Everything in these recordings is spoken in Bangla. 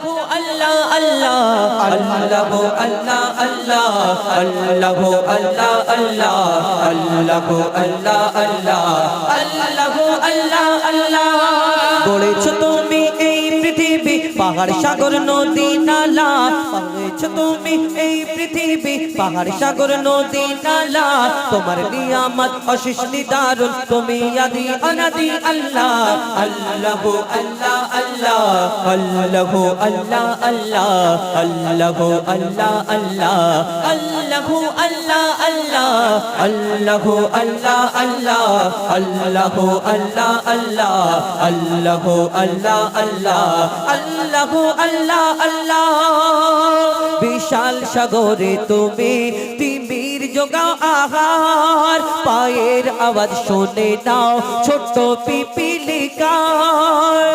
আল্লাহু আল্লাহ আল্লাহ। আল্লাহু আল্লাহ আল্লাহ। আল্লাহু আল্লাহ আল্লাহ। আল্লাহু আল্লাহ আল্লাহ। আল্লাহু আল্লাহ আল্লাহ। গড়েছ তুমি পাহাড় সাগর নদী নালা। গড়েছ তুমি এই পৃথিবী। পাহাড় সাগর নদী নালা। তোমার নিয়ামত অশেষ নিদারুন তুমি আদি অনাদি আল্লাহ। আল্লাহ আল্লাহ আল্লাহ। আল্লাহ আল্লাহ আল্লাহ। আল্লাহ আল্লাহ আল্লাহ। আল্লাহ আল্লাহ আল্লাহ। আল্লাহ আল্লাহ আল্লাহ। আল্লাহ আল্লাহ আল্লাহ। আল্লাহ আল্লাহ আল্লাহ। আল্লাহ আল্লাহ আল্লাহ বিশাল সাগরে তুমি তিমির যোগাও আহার। পায়ের আওয়াজ শুনে নাও, ছোট্ট পিপিলিকা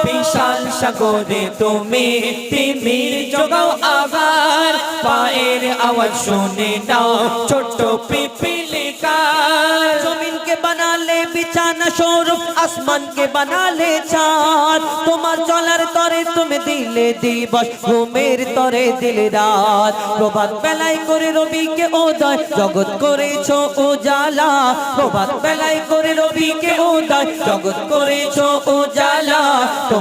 বিশাল সাগরে তুমি তিমির যোগাও আহার। পায়ের আওয়াজ শুনে নাও, ছোট্ট পিপিলিকা। জমিনকে বানালে বিছানা স্বরূপ আসমানকে বানালে চাঁদ। তোমার চলার তরে তুমি দিলে দিবস, ঘুমের তরে দিলে রাত। প্রভাত বেলায় করে রবিকে উদয়, জগৎ করেছ উজালা। প্রভাত বেলায় করে রবিকে উদয়, জগৎ করেছ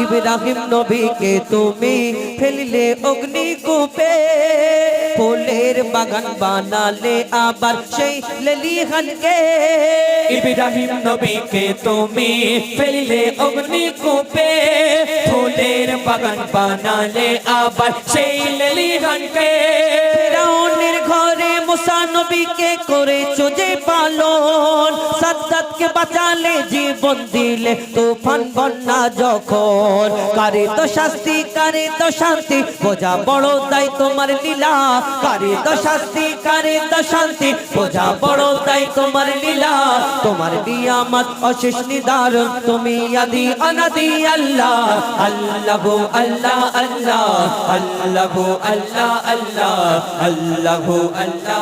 ইব্রাহিম নবীকে তুমি ফেলিলে অগ্নিকূপে। ফুলের বাগান বানালে আবার সেই লেলিহানকে। ইব্রাহিম নবীকে তুমি ফেলিলে অগ্নিকূপে। ফুলের বাগান বানালে আবার সেই লেলিহানকে। ফেরাউনের ঘরে মুসা নবীকে করেছ যে পালন। সাদ্দাতকে বাঁচালে জীবন দিলে তুফান বন্যা যখন। কারে তো শাস্তি, কারে তো শান্তি, বোঝা বড় তাই তোমার লীলা। কারে তো শাস্তি, কারে তো শান্তি, বোঝা বড় তাই তোমার লীলা। তোমার নিয়ামত অশেষ নিদারুন তুমি আদি অনাদি আল্লাহ। আল্লাহ আল্লাহ আল্লাহ আল্লাহ আল্লাহ আল্লাহ আল্লাহ আল্লাহ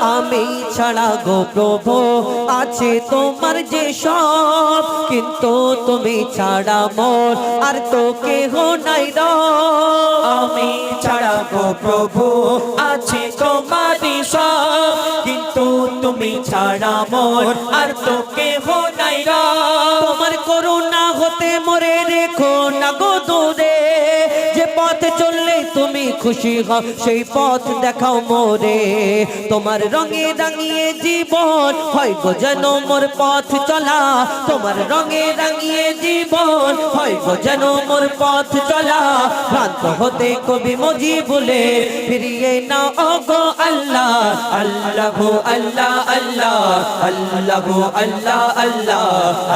আমি ছাড়া গো প্রভু, আছে তোমার যে সব, কিন্তু তুমি ছাড়া মোর, আর তো কেহ নাই র। আমি ছাড়া গো প্রভু, আছে তোমারই সব, কিন্তু তুমি ছাড়া মোর, আর তো কেহ নাই র। তোমার করুণা হতে মরে রেখো না গো তুমি খুশি হও, সেই পথ দেখাও মোরে। তোমার রঙে রাঙিয়ে জীবন, হয় গো যেন মোর পথ চলা। তোমার রঙে রাঙিয়ে জীবন, হয় গো যেন মোর পথ চলা। ভ্রান্ত হতে কবি মজি বলে ফিরিয়ে না ও গো আল্লাহ আল্লাহ আল্লাহ। আল্লাহ আল্লাহ আল্লাহ।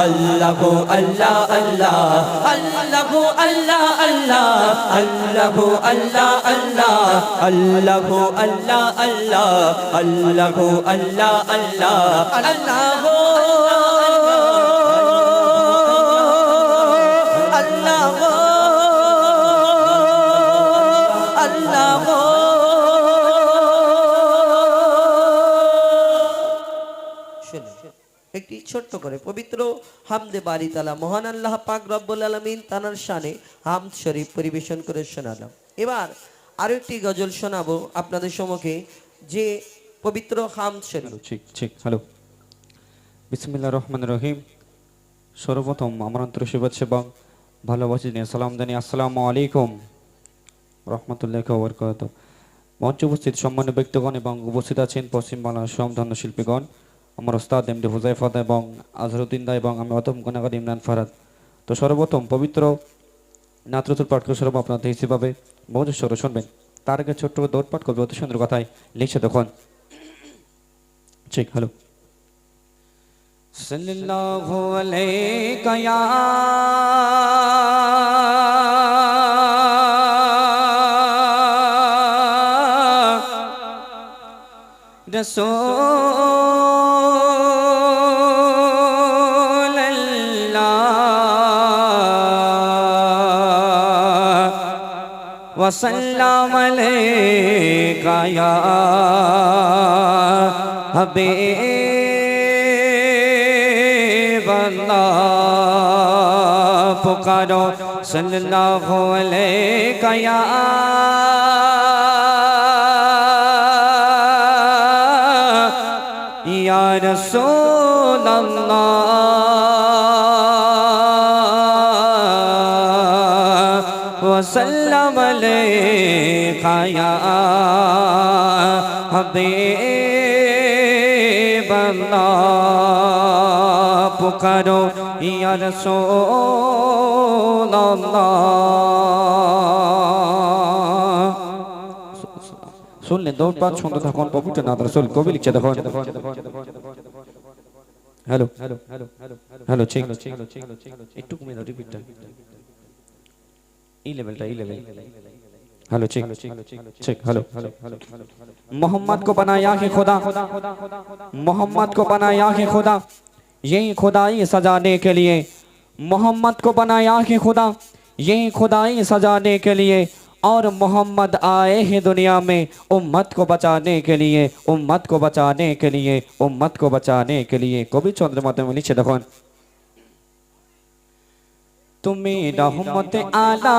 আল্লাহ আল্লাহ আল্লাহ। আল্লাহ আল্লাহ আল্লাহ। আল্লাহ আল্লাহ আল্লাহ। আল্লাহ আল্লাহ আল্লাহ আল্লাহ আল্লাহ আল্লাহ আল্লাহ আল্লাহ একটি ছোট্ট করে পবিত্র হামদে বাড়ি তালা মহান আল্লাহ পাক রব্বুল আলমিন তানার শানে হামদ শরীফ পরিবেশন করে শোনালাম। এবার আরও একটি গজল শোনাবো আপনাদের সম্মুখে, যে পবিত্র শরীফ। ঠিক ঠিক, হ্যালো। বিসমিল্লা রহমান রহিম। সর্বপ্রথম আমার অন্তর শুভেচ্ছা ভালোবাসি, নিয়ে সালাম জানি। আসসালামু আলাইকুম। রহমতুল্লাহ বরকত মঞ্চ উপস্থিত সম্মান্য ব্যক্তিগণ এবং উপস্থিত আছেন পশ্চিমবাংলার সমধন্য শিল্পীগণ, আমার ওস্তাদ এমডি হুজাইফাদ এবং আজহারুদ্দিন দা এবং আমি অতম গুণাগার ইমরান ফারাদ। তো সর্বপ্রথম পবিত্র নাত্রতুল পাঠ করে আপনাদের হিসেবে বহু স্বর শুনবেন। তার আগে ছোট্ট করে দৌড় করবে, অতি সুন্দর কথায় লিখছে তখন। ঠিক হ্যালো সাল্লাল্লাহু وسلم عليك يا حبيب الله پکارو صلی اللہ علیہ یا یا رسول اللہ হায়া হবে বাংলা পুকারো ইয়ার শুনলেন দৌড় পাঁচ ছন্দ থাকুন, পবিত্র নাথ রসুল, কবি লিখছে দেখুন। হ্যালো হ্যালো হ্যালো হ্যালো ঠিক, একটু কমে দাও রিপিটটা এই লেভেলটা এই level hello check check hello Mohammad को बनाया ही खुदा मोहम्मद को बनाया ही खुदा यही खुदाई सजाने के लिए मोहम्मद को बनाया ही खुदा यही खुदाई सजाने के लिए और मोहम्मद आए हैं दुनिया में उम्मत को बचाने के लिए उम्मत को बचाने के लिए उम्मत को बचाने के लिए कवि चंद्र नीचे देखो तुम्हें रहमत आला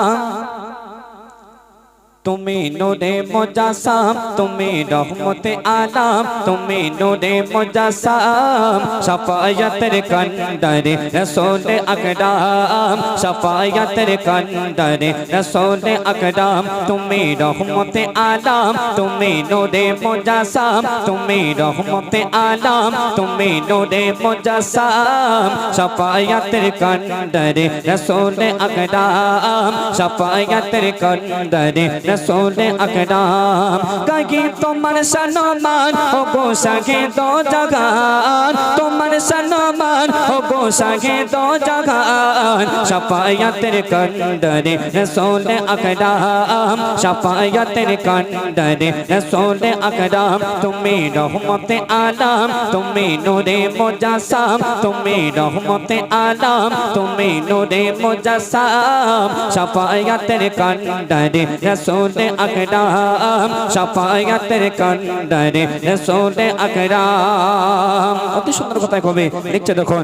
তুমি নোরে মোজাসাম, তুমি রহমতে আলাম, তুমি নোরে মোজাসাম, সফায়তের কন্দরে রসোল আকরাম, সফায়তের কন্দরে রসোল আকরাম, তুমি রহমতে আলাম, তুমি নোরে মোজাসাম, তুমি রহমতে আলাম, তুমি নোরে মোজাসাম, সফায়তের কন্দরে রসোল আকরাম, সফায়তের কন্দরে রসোল আকরাম। কাকি তোমার সনমান? ও সাগে দো জগান। তোমার সনমান? ও সাগে দো জগান। সফায়তের কন্দরে রসোল আকরাম। সফায়তের কন্দরে রসোল আকরাম। তুমি রহমতে আলাম। তুমি নূরে মুজাসাম। তুমি রহমতে আলাম। তুমি নূরে মুজাসাম। সফায়তের কন্দরে রসোল আকরাম সাফায়াতের কান্ডারে রসুলে আকরাম। অতি সুন্দর কথা কবে লিখছে দেখো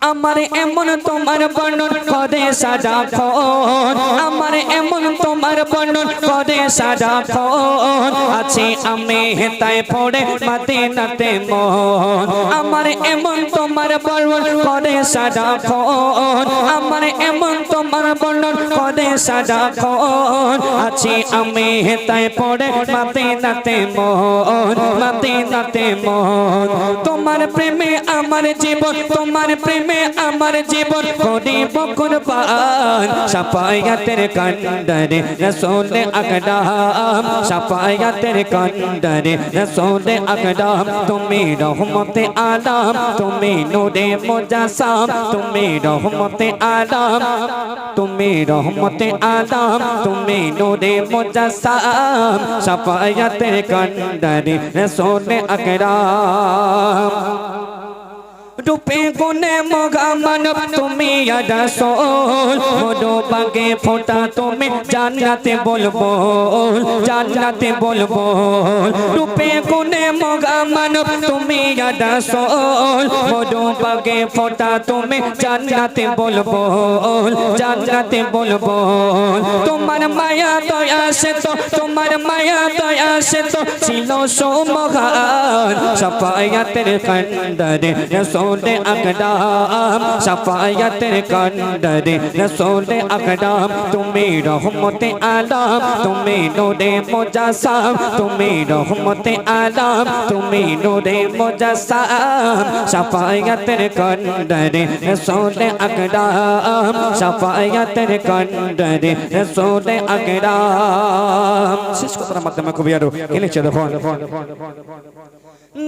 আমার এমন তোমার বর্ণন করে সাজা খন আমার এমন তোমার বর্ণন করে সাজা খন আছে আমি হেতায় পড়ে মাদিনাতে মন। আমার এমন তোমার বর্ণন করে সাজা খন আমার এমন তোমার বর্ণন করে সাজা খন আছে আমি হেতায় পড়ে মাদিনাতে মন। মাদিনাতে মন। তোমার প্রেমে আমার জীবন তোমার প্রেমে আমার জীবন করিব কুরবান। সাফায়াতের কন্দরে রসুল আকরাম। সাফায়াতের কন্দরে রসুল আকরাম। তুমি রহমতে আলাম, তুমি নূরে মুজাসাম। তুমি রহমতে আলাম, তুমি রহমতে আলাম, তুমি নূরে মুজাসাম। সাফায়াতের কন্দরে রসুল আকরাম। রূপে গুণে মগা মানব, তুমি বাগে ফোটা, তুমি জান্নাতে বলব। জান্নাতে বলব। রূপে গুণে মগা মানব, তুমি বাগে ফোটা, তুমি জান্নাতে বলব। জান্নাতে বলব। তোমার মায়া দয়া সে তো, তোমার মায়া দয়া সে তো ছিল সোমগান সফায়াতের কন্দরে রসোল আকরাম সফায়াতের কন্দরে রসোল আকরাম তুমি রহমতে আলাম তুমি নূরে মুজাসাম তুমি রহমতে আলাম তুমি নূরে মুজাসসাম শাফায়াতের কন্ডরে রসুল আকরাম শাফায়াতের কন্ডরে রসুল আকরাম শেষ কথার মাধ্যমে কবি আরও এনেছে দেখুন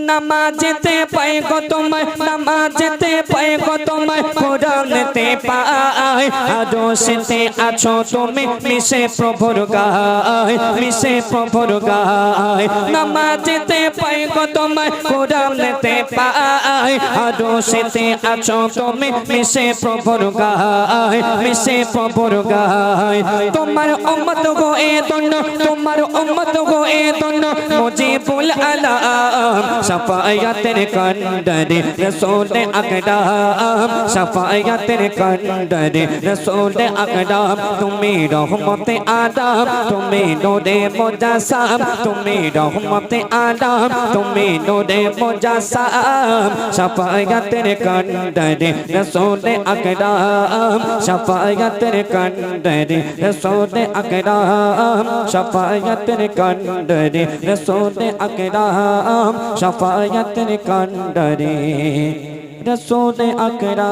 নামাজেতে পাই গো তোমায় নামাজেতে পাই গো তোমায় কোরআনেতে পাই আদর্শেতে আছো তুমি, মিশে প্রভুর গায়, মিশে প্রভুর গায়। নামাজেতে গো তোমায় কোরআনেতে পাই আদর্শেতে আছো তুমি, মিশে প্রভুর গায়, মিশে প্রভুর গায়। তোমার উম্মত গো এ দন্ড তোমার উম্মত গো এ দন্ড মুজিবুল আলাম শাফায়াতের কন্ডরে রসুল আকরাম শাফায়াতের কন্ডরে রসুল আকরাম তুমি রহমতে আদম তুমি নূরে মুজাসসাম তুমি রহমতে আদম তুমি নূরে মুজাসসাম শাফায়াতের কন্ডরে রসুল আকরাম শাফায়াতের কন্ডরে রসুল আকরাম শাফায়াতের কন্ডরে রসুল আকরাম শাফায়াতের কন্ডরে রসুল আকরাম।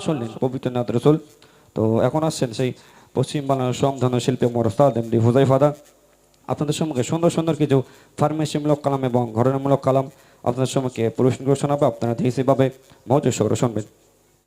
শুনলেন, পবিত্র রসুল। তো এখন আসছেন সেই পশ্চিম বাংলার সমধন শিল্পী মোর ওস্তাদ এমডি হুজাইফাদা। আপনাদের সম্মুখে সুন্দর সুন্দর কিছু ফার্মেসিমূলক কালাম এবং ঘটনামূলক কালাম আপনাদের সম্মুখে পুরস্কার করে শোনাবো আপনারা হিসেবে মৌজ শুনবেন।